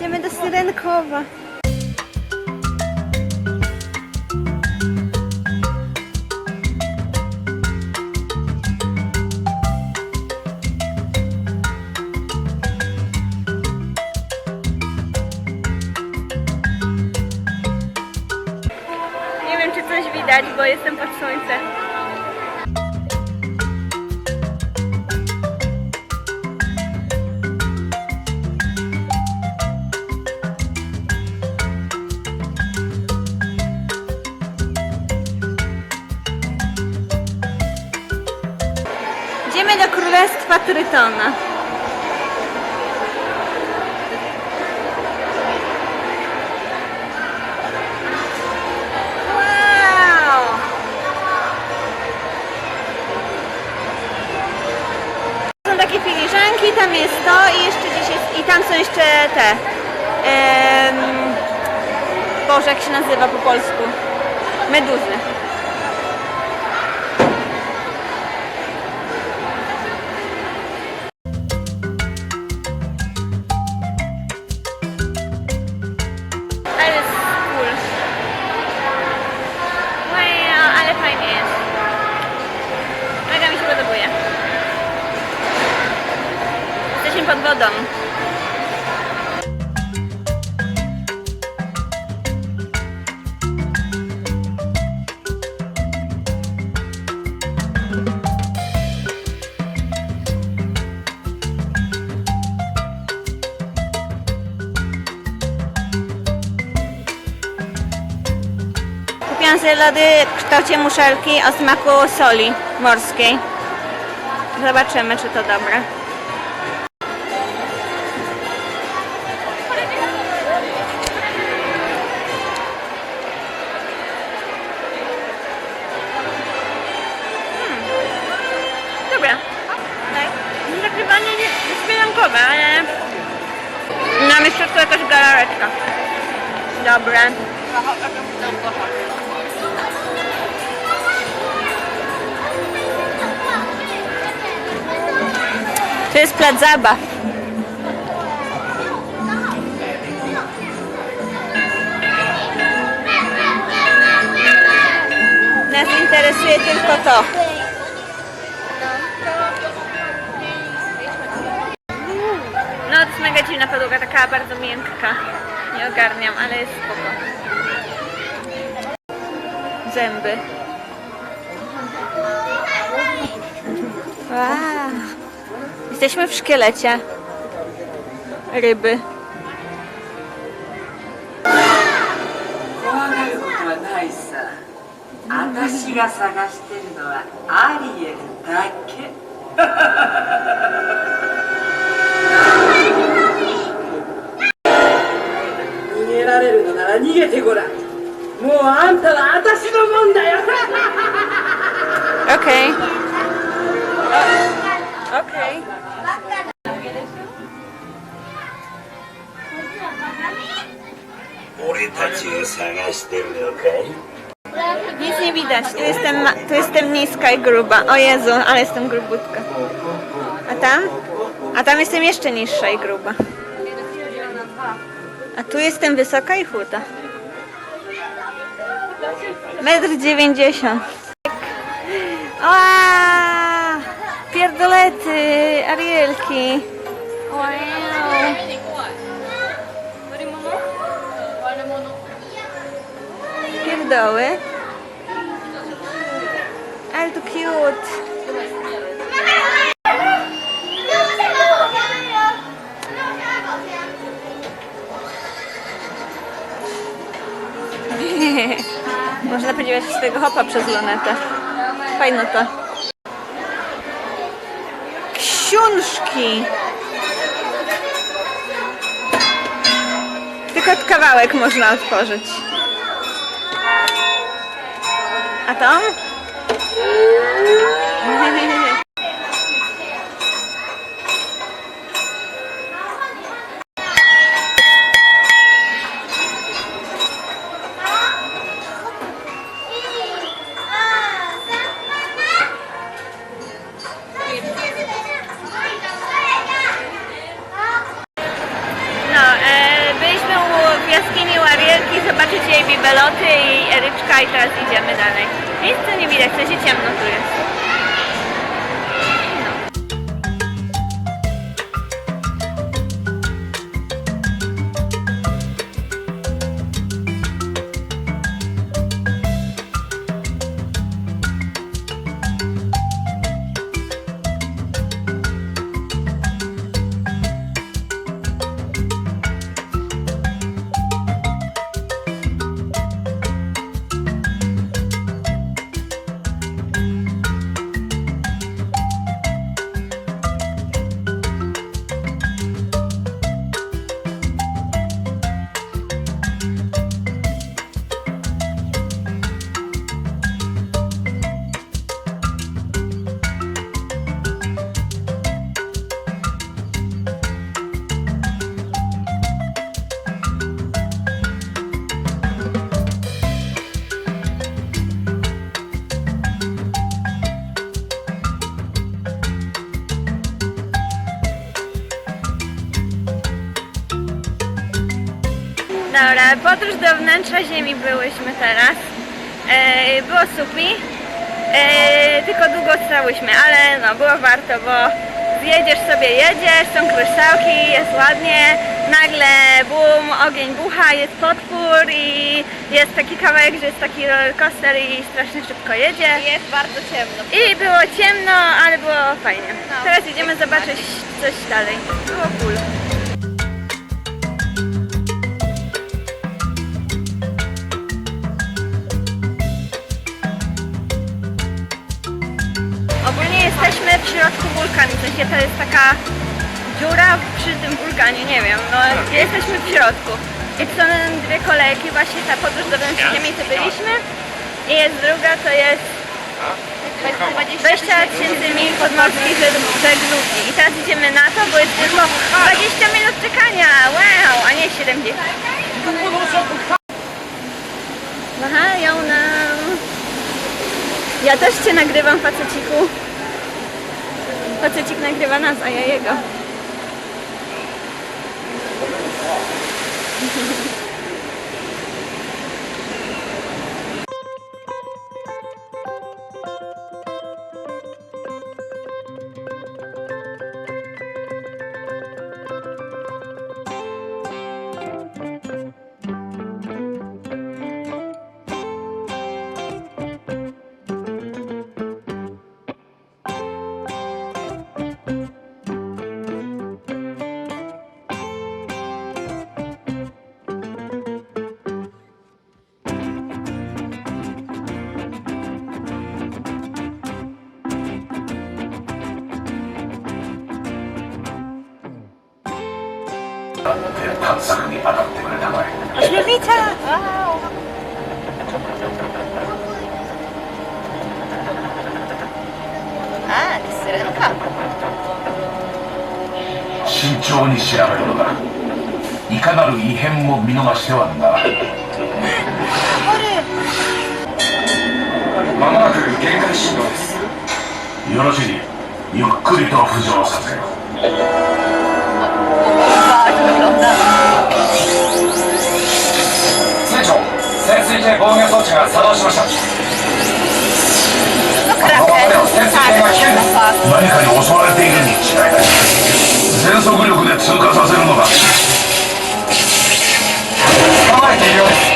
Idziemy do Syrenkowa. Królestwa Trytona. Wow! Są takie filiżanki, tam jest to i jeszcze gdzieś jest, i tam są jeszcze te. em, Boże, jak się nazywa po polsku? Meduzy. Jesteśmy pod wodą. Kupiłam lody w kształcie muszelki o smaku soli morskiej. Zobaczymy, czy to dobre. Jest plac zabaw. Nas interesuje tylko to. No jest mega dziwna podłoga, taka bardzo miękka. Nie ogarniam, ale jest spoko. Zęby. Wow. Jesteśmy w szkielecie ryby. 怖が Nic nie widać, tu jestem, tu jestem niska i gruba. O Jezu, ale jestem grubutka. A tam? A tam jestem jeszcze niższa i gruba. A tu jestem wysoka i chuda. Metr dziewięćdziesiąt. Aaa! Pierdolety, Arielki. Wow. Pierdoły. Ale to cute. Można podziwiać swojego hopa przez lunetę. Fajno to. Książki. Tylko kawałek można otworzyć. A beloty i Eryczka i teraz idziemy dalej. Nic tu nie widać, w sensie ciemno tu jest. Do wnętrza Ziemi byłyśmy teraz. E, było supi, e, tylko długo stałyśmy, ale no było warto, bo zjedziesz sobie, jedziesz, są kryształki, jest ładnie, nagle bum, ogień bucha, jest potwór i jest taki kawałek, że jest taki roller coaster i strasznie szybko jedzie. Jest bardzo ciemno. I było ciemno, ale było fajnie. Teraz idziemy zobaczyć coś dalej. Było cool. Jesteśmy w środku wulkanu, w sensie to jest taka dziura przy tym wulkanie, nie wiem, no jesteśmy w środku. I to są dwie kolejki, właśnie ta podróż do ziemi, to byliśmy. I jest druga, to jest 20 tysięcy mil podmorskiej żeg- żeglugi. I teraz idziemy na to, bo jest tylko 20 minut czekania, wow, a nie 70. Machają nam. Ja też Cię nagrywam, faceciku. Facecik nagrywa nas, a ja jego. Ośmiornica! Wow! ああ、するのか。慎重に調べるのだ。いかなる異変も見逃してはならないまもなく限界振動です。よろしい。ゆっくりと浮上させよ船長潜水艇防御装置が作動しました。このままでは潜水艇が危険です何かに襲われているに違いない。全速力で通過させるのだ捕まえているようです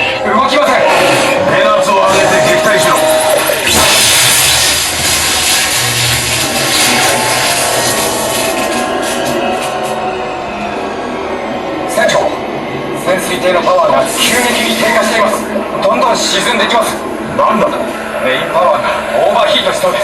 のパワーが急激に低下しています。どんどん沈んできます。なんだ。メインパワーがオーバーヒートしそうです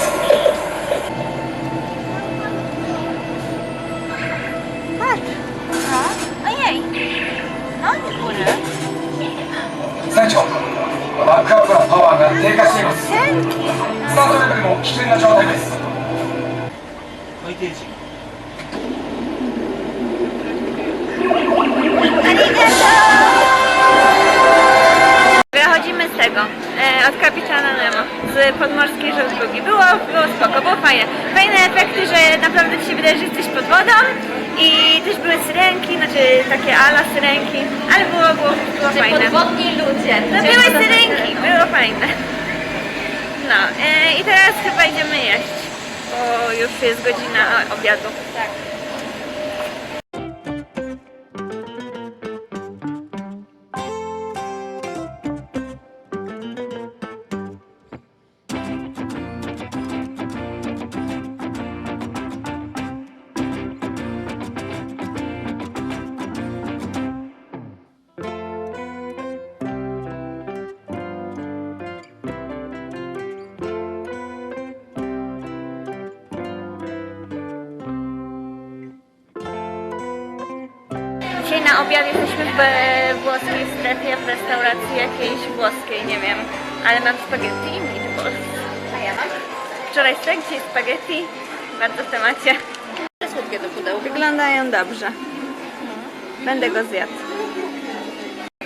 żeglugi. Było, było spoko, było fajne. Fajne efekty, że naprawdę ci się wydaje, że jesteś pod wodą I też były syrenki, znaczy takie ala syrenki, ale było, było, było fajne. podwodni ludzie. No były syrenki, było fajne. No e, i teraz chyba idziemy jeść, bo już jest godzina obiadu. Tak. Na obiad jesteśmy w włoskiej strefie, w restauracji jakiejś włoskiej, nie wiem, ale mam spaghetti i meatballs. A ja mam? Wczoraj stek, dzisiaj spaghetti, bardzo w temacie. Słodkie do pudełka. Wyglądają dobrze. Będę go zjadł.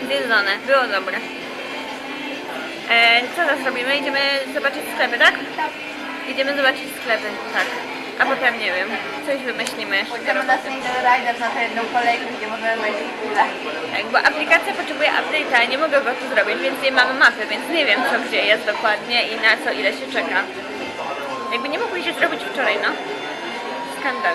Zjedzone, było dobre. E, co teraz robimy? Idziemy zobaczyć sklepy, tak? Tak. Idziemy zobaczyć sklepy, tak. A potem nie wiem, coś wymyślimy. Pójdziemy na Single Riders na tę jedną kolejkę, gdzie możemy wejść w górę. Tak, bo aplikacja potrzebuje update'a, nie mogę go tu zrobić, więc nie mamy mapy, więc nie wiem co gdzie jest dokładnie i na co ile się czeka. Jakby nie mogli się zrobić wczoraj, no. Skandal.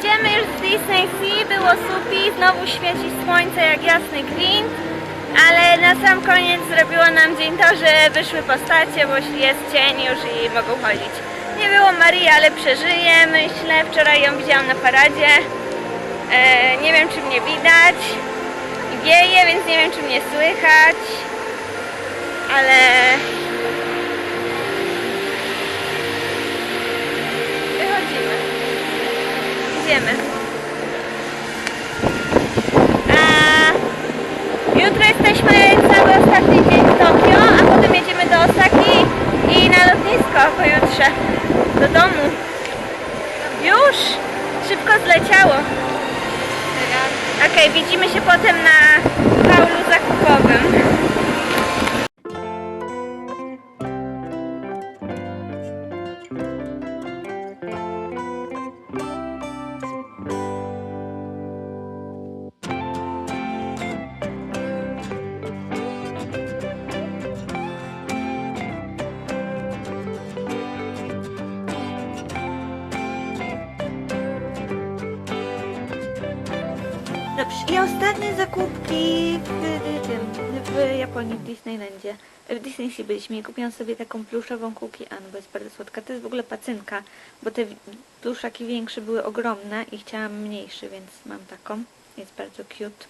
Idziemy już z Disney Sea, było supi, znowu świeci słońce jak jasny gwint, ale na sam koniec zrobiło nam dzień to, że wyszły postacie, bo jest cień już i mogą chodzić. Nie było Marii, ale przeżyje, myślę, wczoraj ją widziałam na paradzie, e, nie wiem czy mnie widać, wieje, więc nie wiem czy mnie słychać, ale Idziemy. A jutro jesteśmy cały ostatni dzień w Tokio, a potem jedziemy do Osaki i na lotnisko pojutrze. Do domu. Już? Szybko zleciało. Okej, widzimy się potem na haulu zakupowym. Ostatnie zakupki w tym, w Japonii, w Disneylandzie. W Disney Sea byliśmy i kupiłam sobie taką pluszową cookie Ann, bo jest bardzo słodka. To jest w ogóle pacynka, bo te pluszaki większe były ogromne i chciałam mniejszy, więc mam taką. Jest bardzo cute.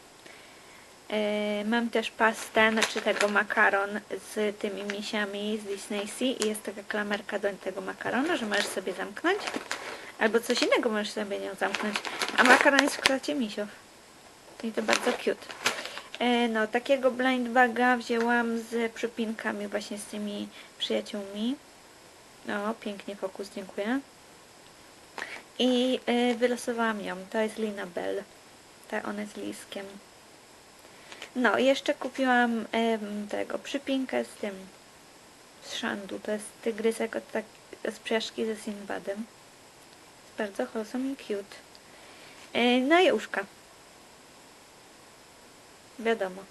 E, Mam też pastę, znaczy tego makaron z tymi misiami z Disney Sea i jest taka klamerka do tego makaronu, że możesz sobie zamknąć. Albo coś innego możesz sobie nią zamknąć. A makaron jest w kształcie misiów. I to bardzo cute. E, No, takiego blind baga wzięłam z przypinkami właśnie z tymi przyjaciółmi. O, pięknie fokus, dziękuję. I e, wylosowałam ją. To jest Lina Bell. Ta ona jest liskiem. No, jeszcze kupiłam tego przypinkę z tym z Shandu. To jest tygrysek od tak, z przejażdżki ze Sinbadem. Jest bardzo wholesome i cute. E, No i uszka. для дома.